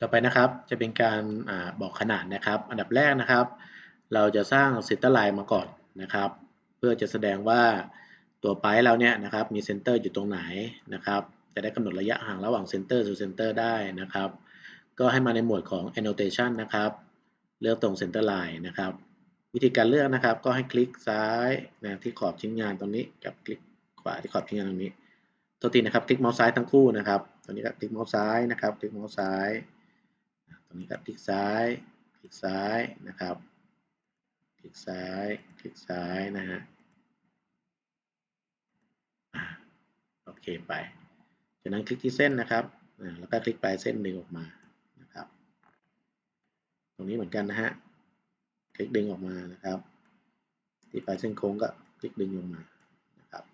ต่อไปนะครับจะเป็นการอบอกขนาดนะครับ อันดับแรกนะครับ เราจะสร้างเซนเตอร์ไลน์มาก่อนนะครับ เพื่อจะแสดงว่าตัวไปเราเนี่ยนะครับมีเซนเตอร์อยู่ตรงไหนนะครับ จะได้กำหนดระยะห่างระหว่างเซนเตอร์สู่เซนเตอร์ได้นะครับ ก็ให้มาในหมวดของ annotation นะครับ เลือกตรง center line นะครับ วิธีการเลือกนะครับ ก็ให้คลิกซ้ายนะที่ขอบชิ้นงานตรงนี้กับคลิกขวาที่ขอบชิ้นงานตรงนี้ตัวทีนะครับคลิกเมาส์ซ้ายทั้งคู่นะครับตรงนี้ก็คลิกเมาส์ซ้ายนะครับคลิกเมาส์ซ้าย นี้ก็คลิกซ้าย คลิกซ้ายนะครับ คลิกซ้าย คลิกซ้ายนะฮะโอเคไป จากนั้นคลิกที่เส้นนะครับ แล้วก็คลิกไปเส้นดึงออกมานะครับ ตรงนี้เหมือนกันนะฮะ คลิกดึงออกมานะครับ ที่ปลายเส้นโค้งก็คลิกดึงลงมานะครับ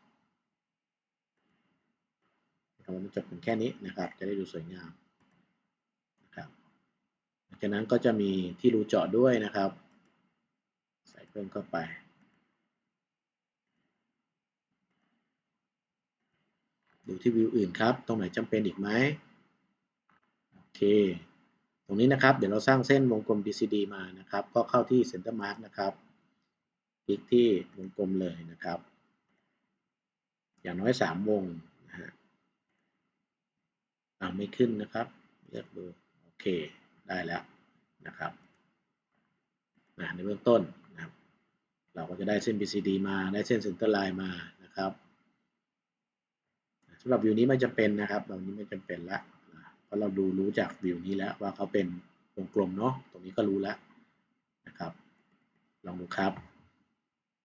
มันจบเป็นแค่นี้นะครับ จะได้ดูสวยงาม จากนั้นก็จะมีที่รูเจาะด้วยนะครับ ใส่เพิ่มเข้าไป ดูที่วิวอื่นครับ ตรงไหนจำเป็นอีกไหมโอเค ตรงนี้นะครับ เดี๋ยวเราสร้างเส้นวงกลม BCD มานะครับ ก็เข้าที่ Center Mark นะครับคลิกที่วงกลมเลยนะครับ อย่างน้อย 3 วงนะฮะอ่าไม่ขึ้นนะครับ เลือกดู โอเค ได้แล้วนะครับนะในเบื้องต้นนะครับเราก็จะได้เส้น BCD มาได้เส้น Center Line มานะครับสำหรับวิวนี้ไม่จำเป็นนะครับแบบนี้ไม่จำเป็นละเพราะเราดูรู้จากวิวนี้แล้วว่าเขาเป็นวงกลมเนาะตรงนี้ก็รู้แล้วนะครับ ลองดูครับ